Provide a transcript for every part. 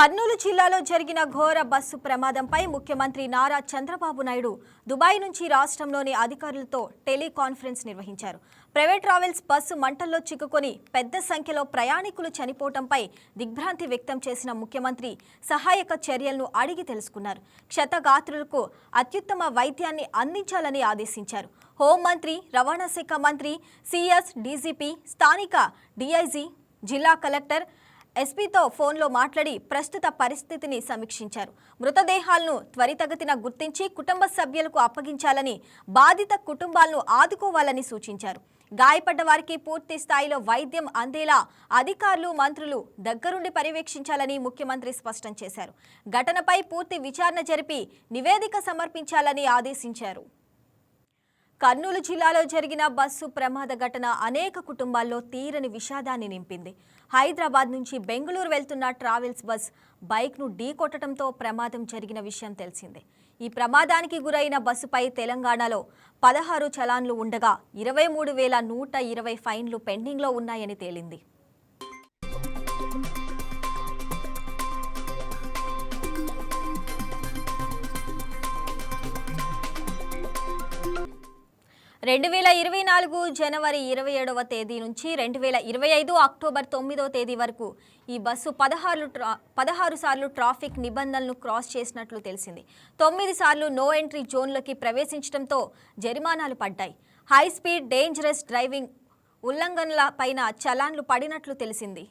కర్నూలు జిల్లాలో జరిగిన ఘోర బస్సు ప్రమాదంపై ముఖ్యమంత్రి నారా చంద్రబాబు నాయుడు దుబాయ్ నుంచి రాష్ట్రంలోని అధికారులతో టెలికాన్ఫరెన్స్ నిర్వహించారు. ప్రైవేట్ ట్రావెల్స్ బస్సు మంటల్లో చిక్కుకొని పెద్ద సంఖ్యలో ప్రయాణికులు చనిపోవడంపై దిగ్భ్రాంతి వ్యక్తం చేసిన ముఖ్యమంత్రి సహాయక చర్యలను అడిగి తెలుసుకున్నారు. క్షతగాత్రులకు అత్యుత్తమ వైద్యాన్ని అందించాలని ఆదేశించారు. హోంమంత్రి రవాణా శాఖ మంత్రి సిఎస్ డీజీపీ స్థానిక డీఐజీ జిల్లా కలెక్టర్ ఎస్పీతో ఫోన్లో మాట్లాడి ప్రస్తుత పరిస్థితిని సమీక్షించారు. మృతదేహాలను త్వరితగతిన గుర్తించి కుటుంబ సభ్యులకు అప్పగించాలని బాధిత కుటుంబాలను ఆదుకోవాలని సూచించారు. గాయపడ్డ వారికి పూర్తి స్థాయిలో వైద్యం అందేలా అధికారులు మంత్రులు దగ్గరుండి పర్యవేక్షించాలని ముఖ్యమంత్రి స్పష్టం చేశారు. ఘటనపై పూర్తి విచారణ జరిపి నివేదిక సమర్పించాలని ఆదేశించారు. కర్నూలు జిల్లాలో జరిగిన బస్సు ప్రమాద ఘటన అనేక కుటుంబాల్లో తీరని విషాదాన్ని నింపింది. హైదరాబాద్ నుంచి బెంగళూరు వెళ్తున్న ట్రావెల్స్ బస్ బైక్ను ఢీకొట్టడంతో ప్రమాదం జరిగిన విషయం తెలిసిందే. ఈ ప్రమాదానికి గురైన బస్సుపై తెలంగాణలో పదహారు చలాన్లు ఉండగా ఇరవై మూడు వేల నూట ఇరవై ఫైన్లు పెండింగ్లో ఉన్నాయని తేలింది. రెండు వేల ఇరవై నాలుగు జనవరి ఇరవై ఏడవ తేదీ నుంచి రెండు వేల ఇరవై ఐదు అక్టోబర్ తొమ్మిదవ తేదీ వరకు ఈ బస్సు పదహారు ట్రా పదహారు సార్లు ట్రాఫిక్ నిబంధనలను క్రాస్ చేసినట్లు తెలిసింది. తొమ్మిది సార్లు నో ఎంట్రీ జోన్లోకి ప్రవేశించడంతో జరిమానాలు పడ్డాయి. హై స్పీడ్ డేంజరస్ డ్రైవింగ్ ఉల్లంఘనల పైన చలాన్లు పడినట్లు తెలిసింది.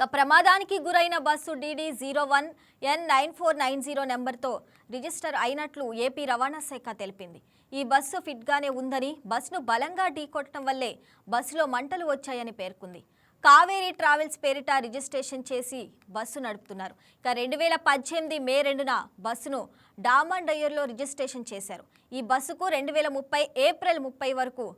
ఇక ప్రమాదానికి గురైన bus DD zero one N nine four nine zero నెంబర్తో రిజిస్టర్ అయినట్లు ఏపీ రవాణా శాఖ తెలిపింది. ఈ బస్సు ఫిట్గానే ఉందని బస్సును బలంగా ఢీకొట్టడం వల్లే బస్సులో మంటలు వచ్చాయని పేర్కొంది. కావేరీ ట్రావెల్స్ పేరిట రిజిస్ట్రేషన్ చేసి బస్సు నడుపుతున్నారు. ఇక రెండు వేల పద్దెనిమిది మే రెండున బస్సును డామన్ డయ్యర్లో రిజిస్ట్రేషన్ చేశారు. ఈ బస్సుకు రెండు వేల ముప్పై ఏప్రిల్ ముప్పై వరకు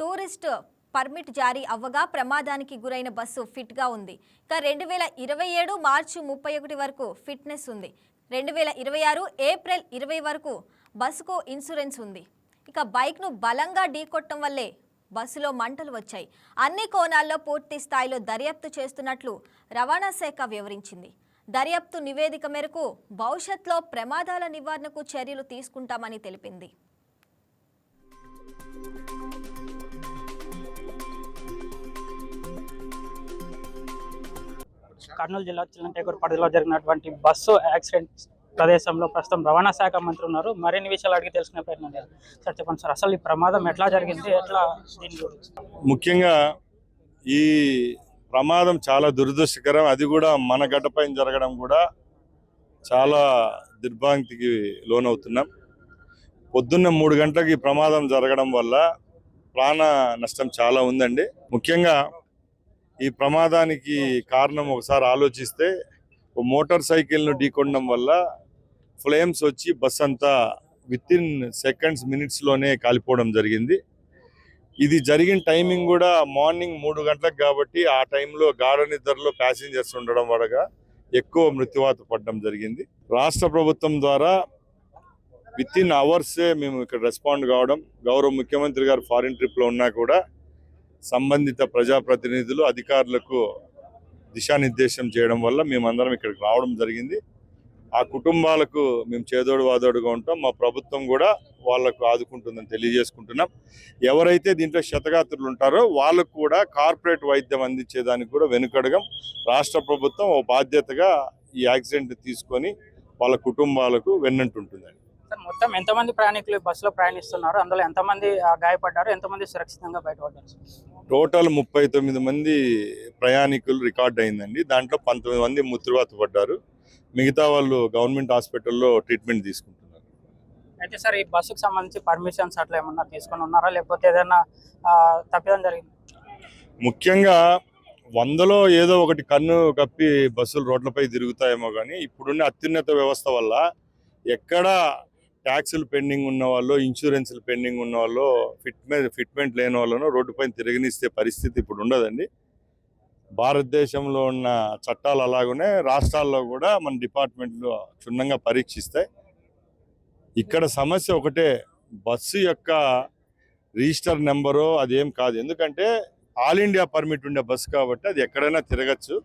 టూరిస్ట్ పర్మిట్ జారీ అవ్వగా ప్రమాదానికి గురైన బస్సు ఫిట్గా ఉంది. ఇక రెండు వేల ఇరవై ఏడు మార్చి ముప్పై ఒకటి వరకు ఫిట్నెస్ ఉంది. రెండు వేల ఇరవై ఆరు ఏప్రిల్ ఇరవై వరకు బస్సుకు ఇన్సూరెన్స్ ఉంది. ఇక బైక్ను బలంగా ఢీకొట్టడం వల్లే బస్సులో మంటలు వచ్చాయి. అన్ని కోణాల్లో పూర్తి స్థాయిలో దర్యాప్తు చేస్తున్నట్లు రవాణా శాఖ వివరించింది. దర్యాప్తు నివేదిక మేరకు భవిష్యత్తులో ప్రమాదాల నివారణకు చర్యలు తీసుకుంటామని తెలిపింది. కర్నూలు జిల్లా చిల్లంటేకూరు పరిధిలో జరిగినటువంటి బస్సు యాక్సిడెంట్ ప్రదేశంలో ప్రస్తుతం రవాణా శాఖ మంత్రి ఉన్నారు. మరిన్ని విషయాలు అడిగి తెలుసుకునే ప్రయత్నం చేయాలి సార్ చెప్పండి సార్ అసలు ఈ ప్రమాదం ఎట్లా జరిగింది? ఎట్లా దీని గురించి? ముఖ్యంగా ఈ ప్రమాదం చాలా దురదృష్టకరం. అది కూడా మన గడ్డపైన జరగడం కూడా చాలా దుర్భాంతికి లోనవుతున్నాం. పొద్దున్న మూడు గంటలకు ఈ ప్రమాదం జరగడం వల్ల ప్రాణ నష్టం చాలా ఉందండి. ముఖ్యంగా ఈ ప్రమాదానికి కారణం ఒకసారి ఆలోచిస్తే ఓ మోటార్ సైకిల్ను ఢీకొనడం వల్ల ఫ్లేమ్స్ వచ్చి బస్ అంతా విత్ ఇన్ సెకండ్స్ మినిట్స్లోనే కాలిపోవడం జరిగింది. ఇది జరిగిన టైమింగ్ కూడా మార్నింగ్ మూడు గంటలకు కాబట్టి ఆ టైంలో గాఢ నిద్రలో ప్యాసింజర్స్ ఉండడం వల్ల ఎక్కువ మృత్యువాత పడడం జరిగింది. రాష్ట్ర ప్రభుత్వం ద్వారా విత్ ఇన్ అవర్సే మేము ఇక్కడ రెస్పాండ్ కావడం గౌరవ ముఖ్యమంత్రి గారు ఫారిన్ ట్రిప్లో ఉన్నా కూడా సంబంధిత ప్రజాప్రతినిధులు అధికారులకు దిశానిర్దేశం చేయడం వల్ల మేమందరం ఇక్కడికి రావడం జరిగింది. ఆ కుటుంబాలకు మేము చేదోడు వాదోడుగా ఉంటాం. మా ప్రభుత్వం కూడా వాళ్ళకు ఆదుకుంటుందని తెలియజేసుకుంటున్నాం. ఎవరైతే దీంట్లో శతగాత్రులు ఉంటారో వాళ్ళకు కూడా కార్పొరేట్ వైద్యం అందించేదానికి కూడా వెనుకడగం. రాష్ట్ర ప్రభుత్వం ఓ బాధ్యతగా ఈ యాక్సిడెంట్ తీసుకొని వాళ్ళ కుటుంబాలకు వెన్నంటుంటుందండి. మొత్తం ఎంతమంది ప్రయాణికులు బస్సులో ప్రయాణిస్తున్నారు? అందులో ఎంతమంది ఆ, గాయపడ్డారు? ఎంతమంది సురక్షితంగా బయటపడ్డారు? టోటల్ ముప్పై తొమ్మిది మంది ప్రయాణికులు రికార్డ్ అయిందండి. దాంట్లో పంతొమ్మిది మంది మృత్యువాత పడ్డారు. మిగతా వాళ్ళు గవర్నమెంట్ హాస్పిటల్లో ట్రీట్మెంట్ తీసుకుంటున్నారు. అయితే సార్ ఈ బస్సుకు సంబంధించి పర్మిషన్స్ అట్లా ఏమన్నా తీసుకొని ఉన్నారా? లేకపోతే ఏదైనా తప్పిదం జరిగింది? ముఖ్యంగా వందలో ఏదో ఒకటి కన్ను కప్పి బస్సులు రోడ్లపై తిరుగుతాయేమో కానీ ఇప్పుడున్న అత్యున్నత వ్యవస్థ వల్ల ఎక్కడ ట్యాక్సులు పెండింగ్ ఉన్న వాళ్ళు ఇన్సూరెన్స్లు పెండింగ్ ఉన్న వాళ్ళు ఫిట్మెంట్ ఫిట్మెంట్ లేని వాళ్ళను రోడ్డుపైన తిరగనిస్తే పరిస్థితి ఇప్పుడు ఉండదండి. భారతదేశంలో ఉన్న చట్టాలు అలాగనే రాష్ట్రాల్లో కూడా మన డిపార్ట్మెంట్లో క్షుణ్ణంగా పరీక్షిస్తాయి. ఇక్కడ సమస్య ఒకటే బస్సు యొక్క రిజిస్టర్ నెంబరు అదేం కాదు. ఎందుకంటే ఆల్ ఇండియా పర్మిట్ ఉండే బస్సు కాబట్టి అది ఎక్కడైనా తిరగచ్చు.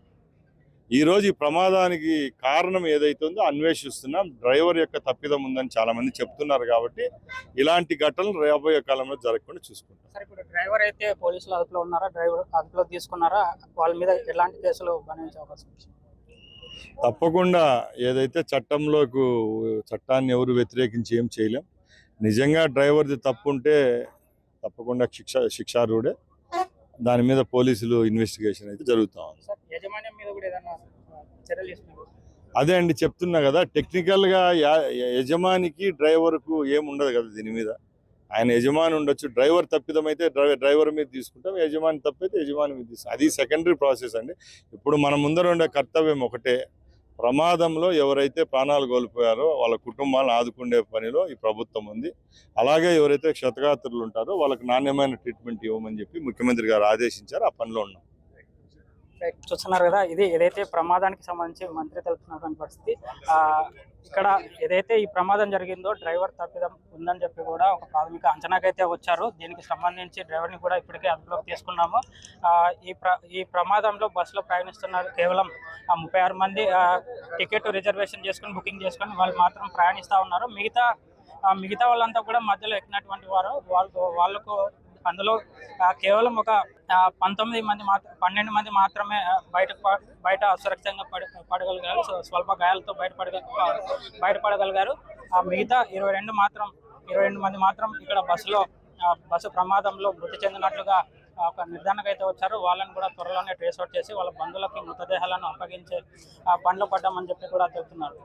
ఈరోజు ఈ ప్రమాదానికి కారణం ఏదైతే ఉందో అన్వేషిస్తున్నాం. డ్రైవర్ యొక్క తప్పిదం ఉందని చాలా మంది చెప్తున్నారు కాబట్టి ఇలాంటి ఘటనలు రాబోయే కాలంలో జరగకుండా చూసుకుంటాం. సార్ ఇప్పుడు డ్రైవర్ అయితే పోలీసులు అదుపులో ఉన్నారా? డ్రైవర్ అదుపులో తీసుకున్నారా? వాళ్ళ మీద ఎలాంటి కేసులు అవకాశం? తప్పకుండా ఏదైతే చట్టంలోకి చట్టాన్ని ఎవరు వ్యతిరేకించి ఏం చేయలేం. నిజంగా డ్రైవర్ది తప్పు ఉంటే తప్పకుండా శిక్ష శిక్షార్హుడే. దాని మీద పోలీసులు ఇన్వెస్టిగేషన్ అయితే జరుగుతా ఉంది. అదే అండి చెప్తున్నా కదా టెక్నికల్గా యా- యజమానికి డ్రైవర్కు ఏముండదు కదా దీని మీద. ఆయన యజమాని ఉండొచ్చు డ్రైవర్ తప్పిదం అయితే డ్రైవర్ డ్రైవర్ మీద తీసుకుంటాం యజమాని తప్పైతే యజమాని మీద తీసుకుంటాం. అది సెకండరీ ప్రాసెస్ అండి. ఇప్పుడు మన ముందర ఉండే కర్తవ్యం ఒకటే. ప్రమాదంలో ఎవరైతే ప్రాణాలు కోల్పోయారో వాళ్ళ కుటుంబాలను ఆదుకునే పనిలో ఈ ప్రభుత్వం ఉంది. అలాగే ఎవరైతే క్షతగాత్రులు ఉంటారో వాళ్ళకి నాణ్యమైన ట్రీట్మెంట్ ఇవ్వమని చెప్పి ముఖ్యమంత్రి గారు ఆదేశించారు. ఆ పనిలో ఉన్నాం. చూస్తున్నారు కదా ఇది ఏదైతే ప్రమాదానికి సంబంధించి మంత్రి తెలుపుతున్నటువంటి పరిస్థితి ఇక్కడ ఏదైతే ఈ ప్రమాదం జరిగిందో డ్రైవర్ తప్పిదం ఉందని చెప్పి కూడా ఒక ప్రాథమిక అంచనాకైతే వచ్చారు. దీనికి సంబంధించి డ్రైవర్ని కూడా ఇప్పటికే అదుపులోకి తీసుకున్నాము. ఈ ప్ర ఈ ప్రమాదంలో బస్సులో ప్రయాణిస్తున్నారు కేవలం ముప్పై ఆరు మంది టికెట్ రిజర్వేషన్ చేసుకుని బుకింగ్ చేసుకొని వాళ్ళు మాత్రం ప్రయాణిస్తూ ఉన్నారు. మిగతా మిగతా వాళ్ళంతా కూడా మధ్యలో ఎక్కినటువంటి వారు వాళ్ళు వాళ్ళకు అందులో కేవలం ఒక పంతొమ్మిది మంది మాత్రం పన్నెండు మంది మాత్రమే బయట ప- బయట అసురక్షితంగా పడి పడగలిగారు. స్వల్ప గాయాలతో బయటపడగ బయటపడగలిగారు. ఆ మిగతా ఇరవై రెండు మాత్రం ఇరవై రెండు మంది మాత్రం ఇక్కడ బస్సులో బస్సు ప్రమాదంలో మృతి చెందినట్లుగా ఒక నిర్ధారణకు అయితే వచ్చారు వాళ్ళని కూడా త్వరలోనే ట్రేస్ అవుట్ చేసి వాళ్ళ బంధువులకి మృతదేహాలను అప్పగించే పనులు పడ్డామని చెప్పి కూడా చెబుతున్నారు